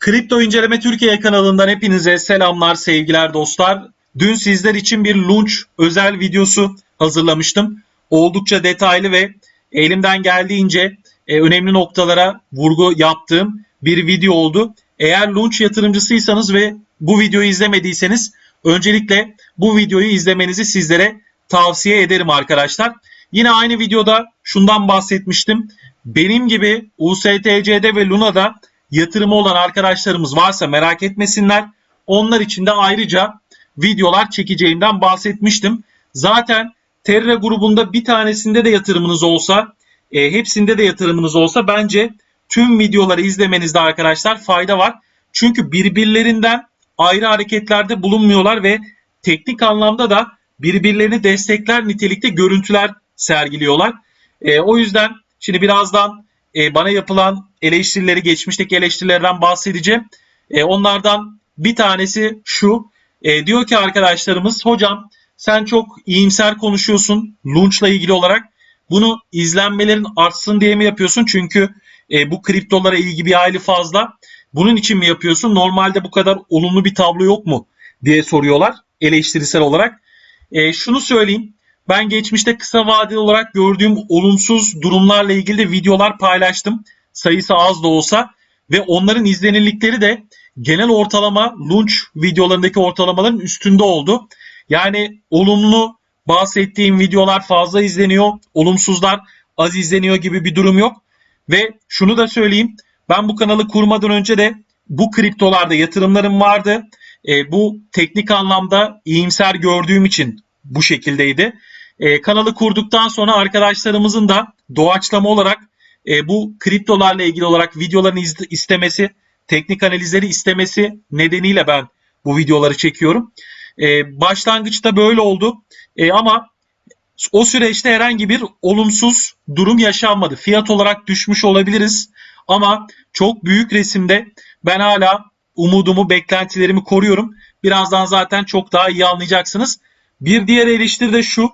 Kripto İnceleme Türkiye kanalından hepinize selamlar, sevgiler dostlar. Dün sizler için bir launch özel videosu hazırlamıştım. Oldukça detaylı ve elimden geldiğince e, önemli noktalara vurgu yaptığım bir video oldu. Eğer launch yatırımcısıysanız ve bu videoyu izlemediyseniz öncelikle bu videoyu izlemenizi sizlere tavsiye ederim arkadaşlar. Yine aynı videoda şundan bahsetmiştim. Benim gibi USTC'de ve Luna'da yatırımı olan arkadaşlarımız varsa merak etmesinler. Onlar için de ayrıca videolar çekeceğimden bahsetmiştim. Zaten Terra grubunda bir tanesinde de yatırımınız olsa, e, hepsinde de yatırımınız olsa bence tüm videoları izlemenizde arkadaşlar fayda var. Çünkü birbirlerinden ayrı hareketlerde bulunmuyorlar ve teknik anlamda da birbirlerini destekler nitelikte görüntüler sergiliyorlar. E, o yüzden şimdi birazdan e, bana yapılan eleştirileri, geçmişteki eleştirilerden bahsedeceğim. E, onlardan bir tanesi şu. E, diyor ki arkadaşlarımız, hocam sen çok iyimser konuşuyorsun launch'la ilgili olarak. Bunu izlenmelerin artsın diye mi yapıyorsun? Çünkü e, bu kriptolara ilgi bir hayli fazla. Bunun için mi yapıyorsun? Normalde bu kadar olumlu bir tablo yok mu? diye soruyorlar eleştirisel olarak. E, şunu söyleyeyim. Ben geçmişte kısa vadeli olarak gördüğüm olumsuz durumlarla ilgili de videolar paylaştım. Sayısı az da olsa ve onların izlenirlikleri de genel ortalama launch videolarındaki ortalamaların üstünde oldu. Yani olumlu bahsettiğim videolar fazla izleniyor, olumsuzlar az izleniyor gibi bir durum yok. Ve şunu da söyleyeyim. Ben bu kanalı kurmadan önce de bu kriptolarda yatırımlarım vardı. E, bu teknik anlamda iyimser gördüğüm için bu şekildeydi. E, kanalı kurduktan sonra arkadaşlarımızın da doğaçlama olarak e, bu kriptolarla ilgili olarak videolarını istemesi, teknik analizleri istemesi nedeniyle ben bu videoları çekiyorum. E, başlangıçta böyle oldu E, ama o süreçte herhangi bir olumsuz durum yaşanmadı. Fiyat olarak düşmüş olabiliriz ama çok büyük resimde ben hala umudumu, beklentilerimi koruyorum. Birazdan zaten çok daha iyi anlayacaksınız. Bir diğer eleştiri de şu.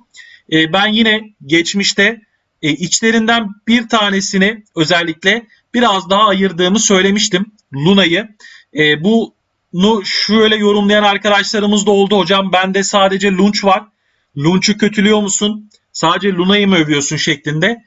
E, ben yine geçmişte e, içlerinden bir tanesini özellikle biraz daha ayırdığımı söylemiştim. Luna'yı. E, bunu şöyle yorumlayan arkadaşlarımız da oldu. Hocam bende sadece Lunch var. Lunch'u kötülüyor musun? Sadece Luna'yı mı övüyorsun şeklinde.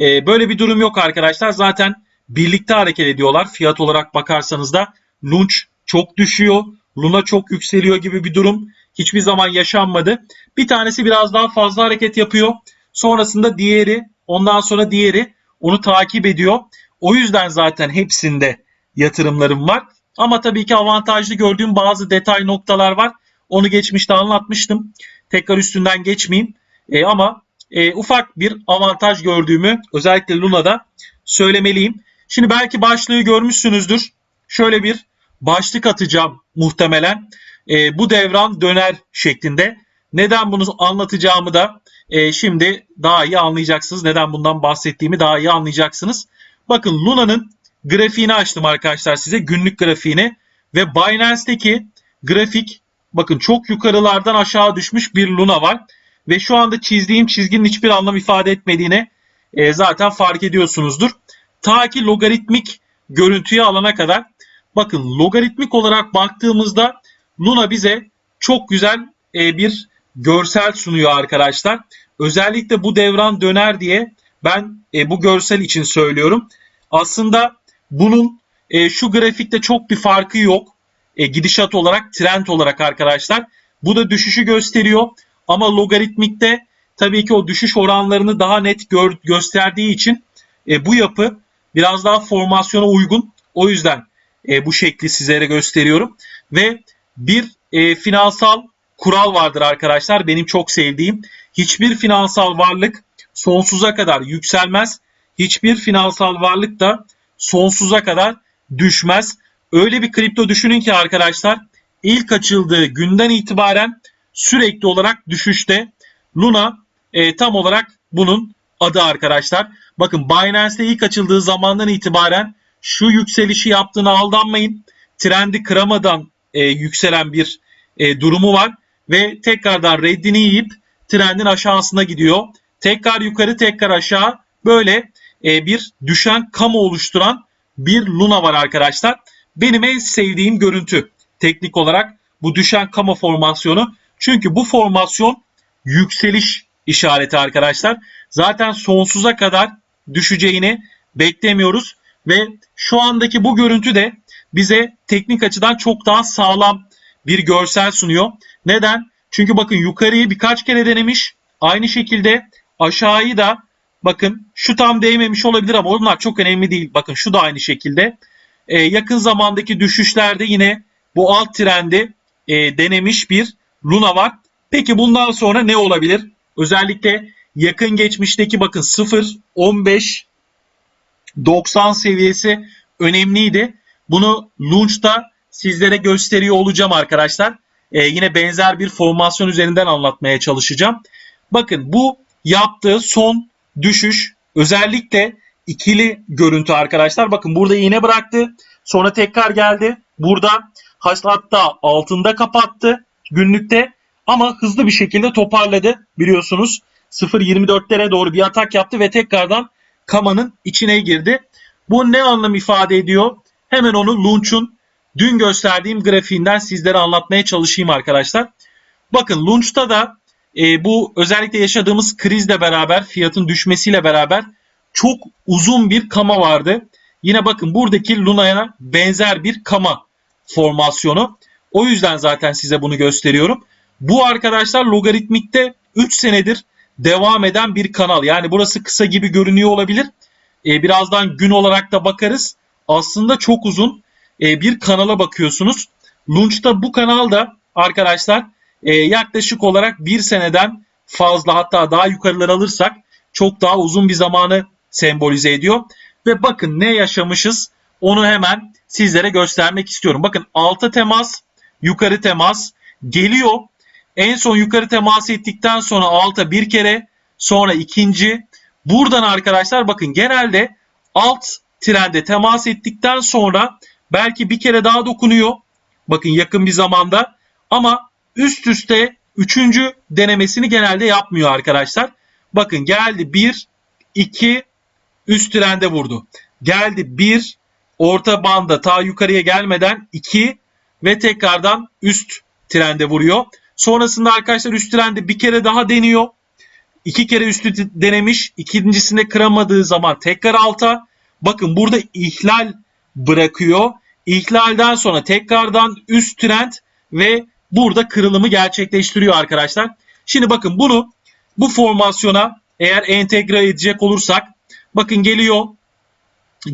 E, böyle bir durum yok arkadaşlar. Zaten birlikte hareket ediyorlar. Fiyat olarak bakarsanız da Lunch çok düşüyor. Luna çok yükseliyor gibi bir durum hiçbir zaman yaşanmadı. Bir tanesi biraz daha fazla hareket yapıyor. Sonrasında diğeri, ondan sonra diğeri onu takip ediyor. O yüzden zaten hepsinde yatırımlarım var. Ama tabii ki avantajlı gördüğüm bazı detay noktalar var. Onu geçmişte anlatmıştım. Tekrar üstünden geçmeyeyim. E, ama e, ufak bir avantaj gördüğümü özellikle Luna'da söylemeliyim. Şimdi belki başlığı görmüşsünüzdür. Şöyle bir başlık atacağım muhtemelen. E, bu devran döner şeklinde. Neden bunu anlatacağımı da e, şimdi daha iyi anlayacaksınız. Neden bundan bahsettiğimi daha iyi anlayacaksınız. Bakın Luna'nın grafiğini açtım arkadaşlar size. Günlük grafiğini. Ve Binance'deki grafik bakın çok yukarılardan aşağı düşmüş bir Luna var. Ve şu anda çizdiğim çizginin hiçbir anlam ifade etmediğini e, zaten fark ediyorsunuzdur. Ta ki logaritmik görüntüyü alana kadar bakın logaritmik olarak baktığımızda Luna bize çok güzel e, bir görsel sunuyor arkadaşlar. Özellikle bu devran döner diye ben e, bu görsel için söylüyorum. Aslında bunun e, şu grafikte çok bir farkı yok. Gidişat olarak, trend olarak arkadaşlar. Bu da düşüşü gösteriyor. Ama logaritmikte tabii ki o düşüş oranlarını daha net gör, gösterdiği için e, bu yapı biraz daha formasyona uygun. O yüzden e, bu şekli sizlere gösteriyorum. Ve bir e, finansal kural vardır arkadaşlar. Benim çok sevdiğim. Hiçbir finansal varlık sonsuza kadar yükselmez. Hiçbir finansal varlık da sonsuza kadar düşmez. Öyle bir kripto düşünün ki arkadaşlar ilk açıldığı günden itibaren sürekli olarak düşüşte. Luna e, tam olarak bunun adı arkadaşlar. Bakın Binance'de ilk açıldığı zamandan itibaren şu yükselişi yaptığına aldanmayın. Trendi kıramadan e, yükselen bir e, durumu var ve tekrardan reddini yiyip trendin aşağısına gidiyor. Tekrar yukarı tekrar aşağı böyle e, bir düşen kamu oluşturan bir Luna var arkadaşlar. benim en sevdiğim görüntü teknik olarak bu düşen kama formasyonu. Çünkü bu formasyon yükseliş işareti arkadaşlar. Zaten sonsuza kadar düşeceğini beklemiyoruz ve şu andaki bu görüntü de bize teknik açıdan çok daha sağlam bir görsel sunuyor. Neden? Çünkü bakın yukarıyı birkaç kere denemiş. Aynı şekilde aşağıyı da bakın şu tam değmemiş olabilir ama onlar çok önemli değil. Bakın şu da aynı şekilde. Ee, yakın zamandaki düşüşlerde yine bu alt trendi e, denemiş bir Luna var. Peki bundan sonra ne olabilir? Özellikle yakın geçmişteki bakın 0, 15, 90 seviyesi önemliydi. Bunu Launch'ta sizlere gösteriyor olacağım arkadaşlar. Ee, yine benzer bir formasyon üzerinden anlatmaya çalışacağım. Bakın bu yaptığı son düşüş özellikle ikili görüntü arkadaşlar. Bakın burada iğne bıraktı. Sonra tekrar geldi. Burada hatta altında kapattı günlükte ama hızlı bir şekilde toparladı biliyorsunuz. 0.24'lere doğru bir atak yaptı ve tekrardan kamanın içine girdi. Bu ne anlam ifade ediyor? Hemen onu Launch'un dün gösterdiğim grafiğinden sizlere anlatmaya çalışayım arkadaşlar. Bakın Launch'ta da e, bu özellikle yaşadığımız krizle beraber fiyatın düşmesiyle beraber çok uzun bir kama vardı. Yine bakın buradaki Luna'ya benzer bir kama formasyonu. O yüzden zaten size bunu gösteriyorum. Bu arkadaşlar logaritmikte 3 senedir devam eden bir kanal. Yani burası kısa gibi görünüyor olabilir. Ee, birazdan gün olarak da bakarız. Aslında çok uzun e, bir kanala bakıyorsunuz. Launch'ta bu kanalda arkadaşlar e, yaklaşık olarak bir seneden fazla hatta daha yukarıları alırsak çok daha uzun bir zamanı sembolize ediyor. Ve bakın ne yaşamışız onu hemen sizlere göstermek istiyorum. Bakın alta temas, yukarı temas geliyor. En son yukarı temas ettikten sonra alta bir kere, sonra ikinci. Buradan arkadaşlar bakın genelde alt trende temas ettikten sonra belki bir kere daha dokunuyor. Bakın yakın bir zamanda ama üst üste üçüncü denemesini genelde yapmıyor arkadaşlar. Bakın geldi 1, 2, üst trende vurdu. Geldi 1, orta banda ta yukarıya gelmeden 2 ve tekrardan üst trende vuruyor. Sonrasında arkadaşlar üst trende bir kere daha deniyor. İki kere üstü denemiş. İkincisinde kıramadığı zaman tekrar alta. Bakın burada ihlal bırakıyor. İhlalden sonra tekrardan üst trend ve burada kırılımı gerçekleştiriyor arkadaşlar. Şimdi bakın bunu bu formasyona eğer entegre edecek olursak bakın geliyor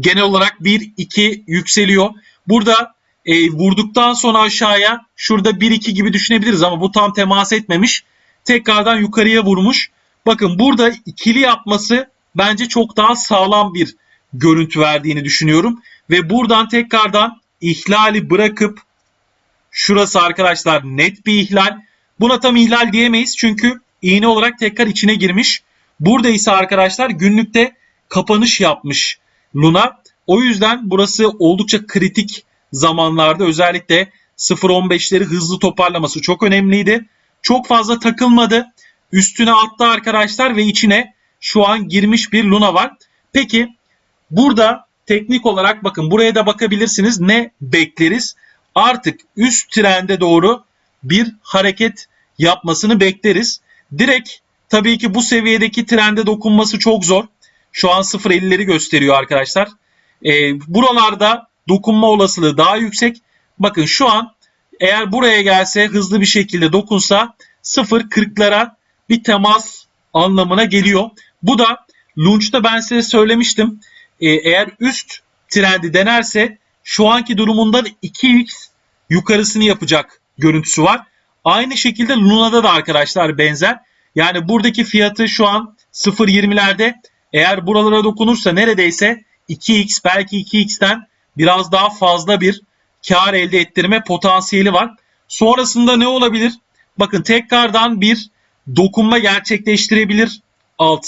genel olarak 1-2 yükseliyor. Burada e, vurduktan sonra aşağıya şurada 1-2 gibi düşünebiliriz ama bu tam temas etmemiş. Tekrardan yukarıya vurmuş. Bakın burada ikili yapması bence çok daha sağlam bir görüntü verdiğini düşünüyorum. Ve buradan tekrardan ihlali bırakıp şurası arkadaşlar net bir ihlal. Buna tam ihlal diyemeyiz çünkü iğne olarak tekrar içine girmiş. Burada ise arkadaşlar günlükte kapanış yapmış Luna. O yüzden burası oldukça kritik zamanlarda özellikle 0.15'leri hızlı toparlaması çok önemliydi. Çok fazla takılmadı. Üstüne attı arkadaşlar ve içine şu an girmiş bir Luna var. Peki burada teknik olarak bakın buraya da bakabilirsiniz. Ne bekleriz? Artık üst trende doğru bir hareket yapmasını bekleriz. Direkt tabii ki bu seviyedeki trende dokunması çok zor. Şu an 0.50'leri gösteriyor arkadaşlar. E, buralarda dokunma olasılığı daha yüksek. Bakın şu an eğer buraya gelse hızlı bir şekilde dokunsa 0.40'lara bir temas anlamına geliyor. Bu da launch'ta ben size söylemiştim. Ee, eğer üst trendi denerse şu anki durumundan 2x yukarısını yapacak görüntüsü var. Aynı şekilde Luna'da da arkadaşlar benzer. Yani buradaki fiyatı şu an 0.20'lerde eğer buralara dokunursa neredeyse 2x belki 2x'ten biraz daha fazla bir kar elde ettirme potansiyeli var. Sonrasında ne olabilir? Bakın tekrardan bir dokunma gerçekleştirebilir alt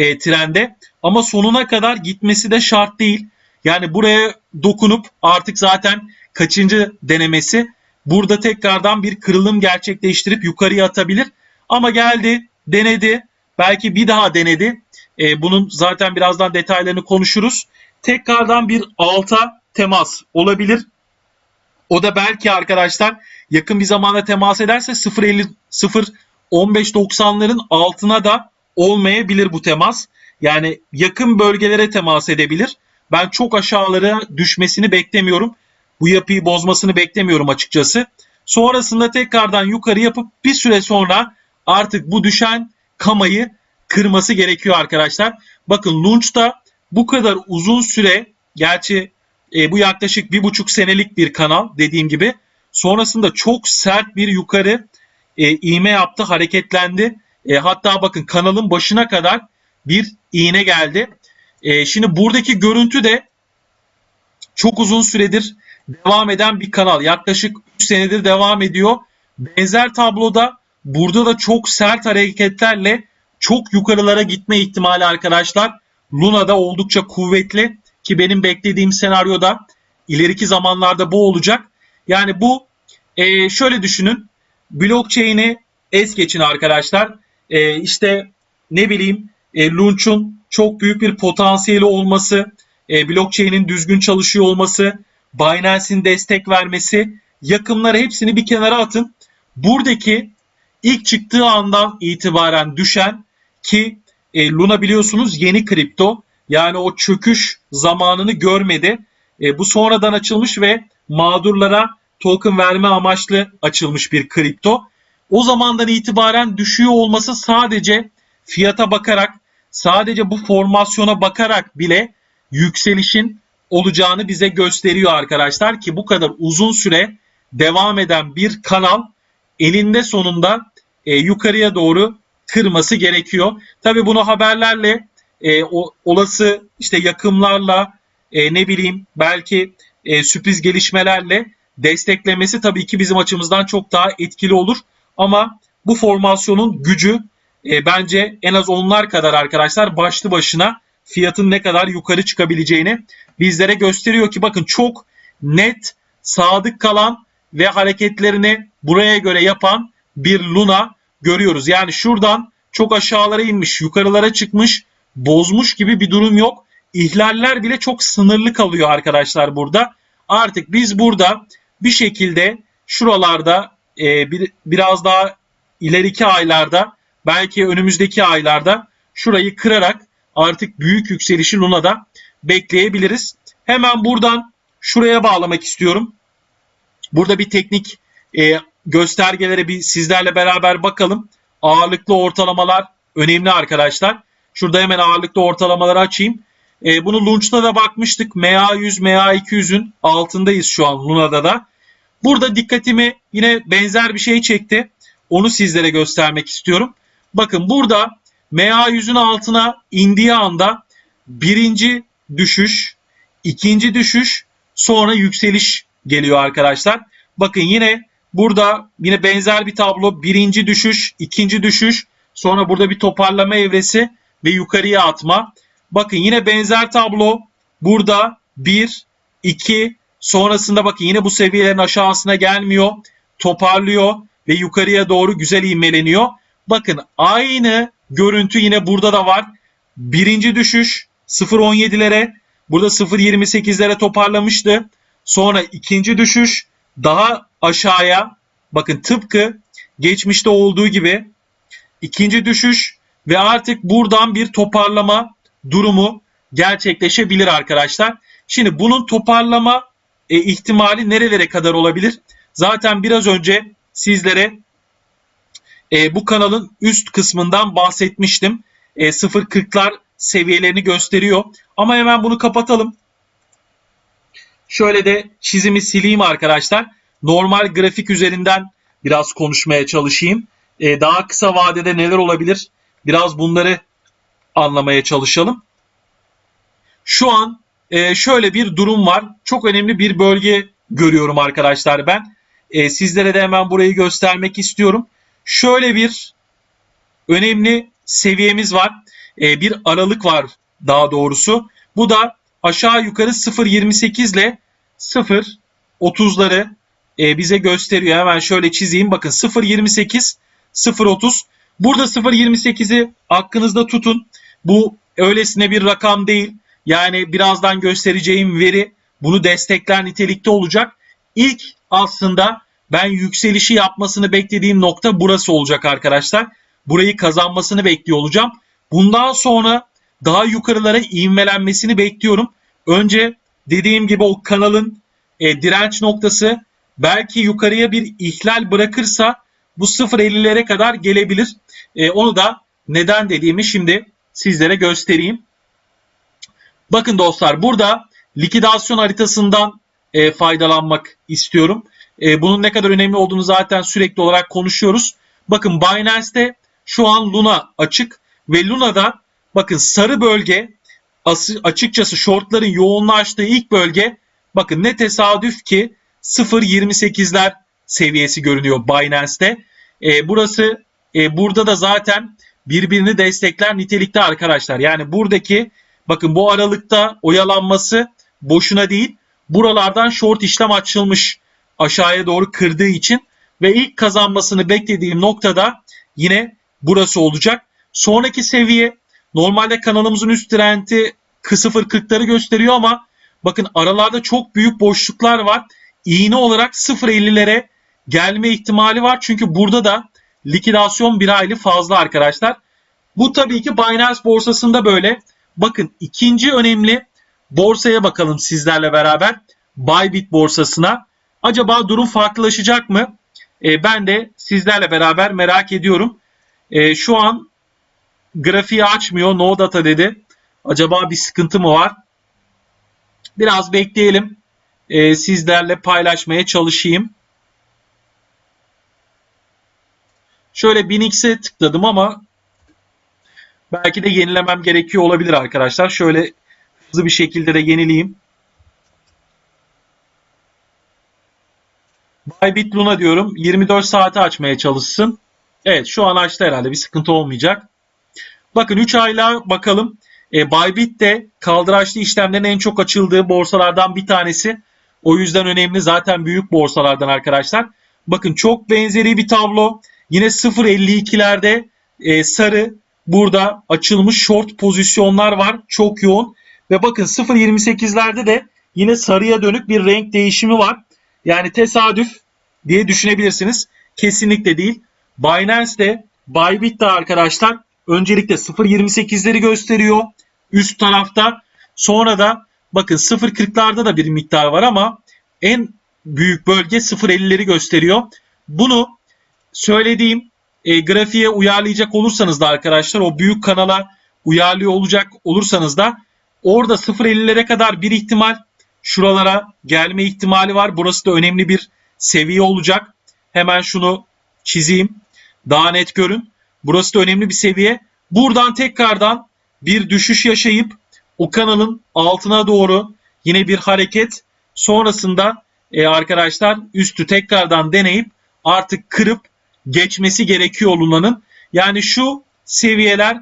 e, trende ama sonuna kadar gitmesi de şart değil. Yani buraya dokunup artık zaten kaçıncı denemesi burada tekrardan bir kırılım gerçekleştirip yukarıya atabilir. Ama geldi, denedi, belki bir daha denedi. E, bunun zaten birazdan detaylarını konuşuruz. Tekrardan bir alta temas olabilir. O da belki arkadaşlar yakın bir zamanda temas ederse 0.50 0.15.90'ların altına da olmayabilir bu temas. Yani yakın bölgelere temas edebilir. Ben çok aşağılara düşmesini beklemiyorum. Bu yapıyı bozmasını beklemiyorum açıkçası. Sonrasında tekrardan yukarı yapıp bir süre sonra artık bu düşen kamayı kırması gerekiyor arkadaşlar. Bakın Launch'ta bu kadar uzun süre gerçi e, bu yaklaşık bir buçuk senelik bir kanal dediğim gibi. Sonrasında çok sert bir yukarı e, iğme yaptı, hareketlendi. E, hatta bakın kanalın başına kadar bir iğne geldi. E, şimdi buradaki görüntü de çok uzun süredir devam eden bir kanal. Yaklaşık 3 senedir devam ediyor. Benzer tabloda burada da çok sert hareketlerle çok yukarılara gitme ihtimali arkadaşlar. Luna'da oldukça kuvvetli ki benim beklediğim senaryoda ileriki zamanlarda bu olacak. Yani bu e, şöyle düşünün. Blockchain'i es geçin arkadaşlar. E, işte ne bileyim e, Launch'un çok büyük bir potansiyeli olması, e, blockchain'in düzgün çalışıyor olması, Binance'in destek vermesi, yakımları hepsini bir kenara atın. Buradaki ilk çıktığı andan itibaren düşen ki e, Luna biliyorsunuz yeni kripto. Yani o çöküş zamanını görmedi. E, bu sonradan açılmış ve mağdurlara token verme amaçlı açılmış bir kripto. O zamandan itibaren düşüyor olması sadece fiyata bakarak, sadece bu formasyona bakarak bile yükselişin olacağını bize gösteriyor arkadaşlar ki bu kadar uzun süre devam eden bir kanal elinde sonunda e, yukarıya doğru kırması gerekiyor. Tabi bunu haberlerle e, o, olası işte yakımlarla e, ne bileyim belki e, sürpriz gelişmelerle desteklemesi tabii ki bizim açımızdan çok daha etkili olur. Ama bu formasyonun gücü e, bence en az onlar kadar arkadaşlar başlı başına fiyatın ne kadar yukarı çıkabileceğini bizlere gösteriyor ki bakın çok net, sadık kalan ve hareketlerini buraya göre yapan bir Luna görüyoruz. Yani şuradan çok aşağılara inmiş, yukarılara çıkmış, bozmuş gibi bir durum yok. İhlaller bile çok sınırlı kalıyor arkadaşlar burada. Artık biz burada bir şekilde şuralarda e, bir, biraz daha ileriki aylarda belki önümüzdeki aylarda şurayı kırarak artık büyük yükselişi Luna'da bekleyebiliriz. Hemen buradan şuraya bağlamak istiyorum. Burada bir teknik e, göstergelere bir sizlerle beraber bakalım. Ağırlıklı ortalamalar önemli arkadaşlar. Şurada hemen ağırlıklı ortalamaları açayım. E, bunu Launch'ta da bakmıştık. MA100, MA200'ün altındayız şu an Luna'da da. Burada dikkatimi yine benzer bir şey çekti. Onu sizlere göstermek istiyorum. Bakın burada MA100'ün altına indiği anda birinci düşüş, ikinci düşüş, sonra yükseliş geliyor arkadaşlar. Bakın yine burada yine benzer bir tablo. Birinci düşüş, ikinci düşüş, sonra burada bir toparlama evresi ve yukarıya atma. Bakın yine benzer tablo. Burada 1, 2, sonrasında bakın yine bu seviyelerin aşağısına gelmiyor. Toparlıyor ve yukarıya doğru güzel ivmeleniyor. Bakın aynı görüntü yine burada da var. Birinci düşüş 0.17'lere burada 0.28'lere toparlamıştı. Sonra ikinci düşüş daha aşağıya bakın tıpkı geçmişte olduğu gibi ikinci düşüş ve artık buradan bir toparlama durumu gerçekleşebilir arkadaşlar. Şimdi bunun toparlama e, ihtimali nerelere kadar olabilir? Zaten biraz önce sizlere e, bu kanalın üst kısmından bahsetmiştim. E, 0.40'lar seviyelerini gösteriyor. Ama hemen bunu kapatalım. Şöyle de çizimi sileyim arkadaşlar. Normal grafik üzerinden biraz konuşmaya çalışayım. E, daha kısa vadede neler olabilir? Biraz bunları anlamaya çalışalım. Şu an e, şöyle bir durum var. Çok önemli bir bölge görüyorum arkadaşlar ben. E, sizlere de hemen burayı göstermek istiyorum. Şöyle bir önemli seviyemiz var. E, bir aralık var daha doğrusu. Bu da aşağı yukarı 0.28 ile 0.30'ları e, bize gösteriyor. Hemen şöyle çizeyim. Bakın 0.28, 0.30. Burada 0.28'i aklınızda tutun. Bu öylesine bir rakam değil. Yani birazdan göstereceğim veri bunu destekler nitelikte olacak. İlk aslında ben yükselişi yapmasını beklediğim nokta burası olacak arkadaşlar. Burayı kazanmasını bekliyor olacağım. Bundan sonra daha yukarılara ivmelenmesini bekliyorum. Önce dediğim gibi o kanalın e, direnç noktası belki yukarıya bir ihlal bırakırsa bu 0.50'lere kadar gelebilir. E, onu da neden dediğimi şimdi sizlere göstereyim. Bakın dostlar burada likidasyon haritasından e, faydalanmak istiyorum. E, bunun ne kadar önemli olduğunu zaten sürekli olarak konuşuyoruz. Bakın Binance'te şu an Luna açık ve Luna'da bakın sarı bölge açıkçası shortların yoğunlaştığı ilk bölge bakın ne tesadüf ki 0.28'ler seviyesi görünüyor Binance'te. E, burası e, burada da zaten birbirini destekler nitelikte arkadaşlar. Yani buradaki bakın bu aralıkta oyalanması boşuna değil. Buralardan short işlem açılmış aşağıya doğru kırdığı için ve ilk kazanmasını beklediğim noktada yine burası olacak. Sonraki seviye normalde kanalımızın üst trendi 0.40'ları gösteriyor ama bakın aralarda çok büyük boşluklar var. İğne olarak 0.50'lere gelme ihtimali var. Çünkü burada da likidasyon bir aylı fazla arkadaşlar. Bu tabii ki Binance borsasında böyle. Bakın ikinci önemli borsaya bakalım sizlerle beraber. Bybit borsasına. Acaba durum farklılaşacak mı? E, ben de sizlerle beraber merak ediyorum. E, şu an grafiği açmıyor. No data dedi. Acaba bir sıkıntı mı var? Biraz bekleyelim. E, sizlerle paylaşmaya çalışayım. Şöyle 1000x'e tıkladım ama belki de yenilemem gerekiyor olabilir arkadaşlar. Şöyle hızlı bir şekilde de yenileyim. Bybit Luna diyorum. 24 saate açmaya çalışsın. Evet şu an açtı herhalde. Bir sıkıntı olmayacak. Bakın 3 aylığa bakalım. E, Bybit de kaldıraçlı işlemlerin en çok açıldığı borsalardan bir tanesi. O yüzden önemli. Zaten büyük borsalardan arkadaşlar. Bakın çok benzeri bir tablo. Yine 0.52'lerde e, sarı burada açılmış short pozisyonlar var. Çok yoğun. Ve bakın 0.28'lerde de yine sarıya dönük bir renk değişimi var. Yani tesadüf diye düşünebilirsiniz. Kesinlikle değil. Binance de Bybit de arkadaşlar öncelikle 0.28'leri gösteriyor üst tarafta. Sonra da bakın 0.40'larda da bir miktar var ama en büyük bölge 0.50'leri gösteriyor. Bunu söylediğim e, grafiğe uyarlayacak olursanız da arkadaşlar o büyük kanala uyarlıyor olacak olursanız da orada 0.50'lere kadar bir ihtimal şuralara gelme ihtimali var. Burası da önemli bir seviye olacak. Hemen şunu çizeyim. Daha net görün. Burası da önemli bir seviye. Buradan tekrardan bir düşüş yaşayıp o kanalın altına doğru yine bir hareket sonrasında e, arkadaşlar üstü tekrardan deneyip artık kırıp geçmesi gerekiyor Luna'nın. Yani şu seviyeler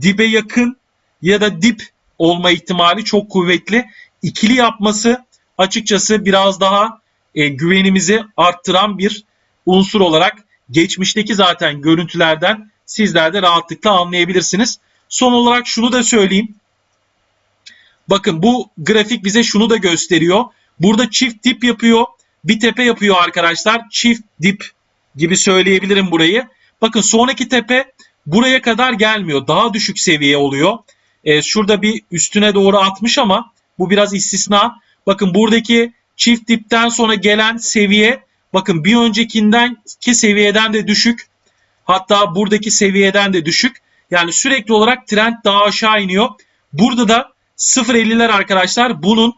dibe yakın ya da dip olma ihtimali çok kuvvetli. İkili yapması açıkçası biraz daha e, güvenimizi arttıran bir unsur olarak geçmişteki zaten görüntülerden sizler de rahatlıkla anlayabilirsiniz. Son olarak şunu da söyleyeyim. Bakın bu grafik bize şunu da gösteriyor. Burada çift dip yapıyor. Bir tepe yapıyor arkadaşlar. Çift dip gibi söyleyebilirim burayı. Bakın sonraki tepe buraya kadar gelmiyor. Daha düşük seviye oluyor. Ee, şurada bir üstüne doğru atmış ama bu biraz istisna. Bakın buradaki çift dipten sonra gelen seviye bakın bir öncekinden ki seviyeden de düşük. Hatta buradaki seviyeden de düşük. Yani sürekli olarak trend daha aşağı iniyor. Burada da 0.50'ler arkadaşlar bunun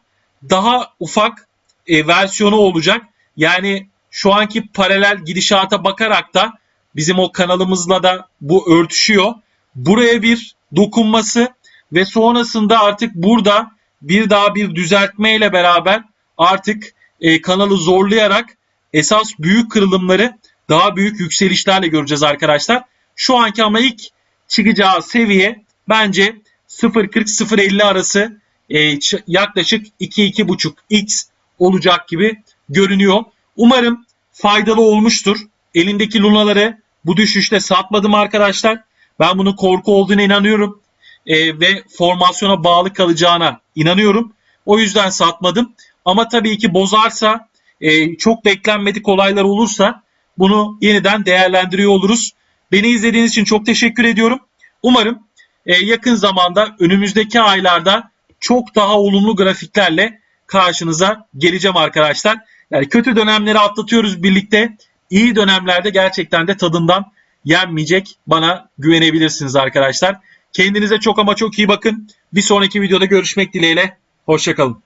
daha ufak e, versiyonu olacak. Yani şu anki paralel gidişata bakarak da bizim o kanalımızla da bu örtüşüyor. Buraya bir dokunması ve sonrasında artık burada bir daha bir düzeltme ile beraber artık e, kanalı zorlayarak esas büyük kırılımları daha büyük yükselişlerle göreceğiz arkadaşlar. Şu anki ama ilk çıkacağı seviye bence 0.40-0.50 arası e, yaklaşık 2-2.5 x olacak gibi görünüyor. Umarım faydalı olmuştur. Elimdeki lunaları bu düşüşte satmadım arkadaşlar. Ben bunun korku olduğuna inanıyorum. E, ve formasyona bağlı kalacağına inanıyorum. O yüzden satmadım. Ama tabii ki bozarsa e, çok beklenmedik olaylar olursa bunu yeniden değerlendiriyor oluruz. Beni izlediğiniz için çok teşekkür ediyorum. Umarım e, yakın zamanda önümüzdeki aylarda çok daha olumlu grafiklerle karşınıza geleceğim arkadaşlar. Yani kötü dönemleri atlatıyoruz birlikte. İyi dönemlerde gerçekten de tadından yenmeyecek. Bana güvenebilirsiniz arkadaşlar. Kendinize çok ama çok iyi bakın. Bir sonraki videoda görüşmek dileğiyle. Hoşçakalın.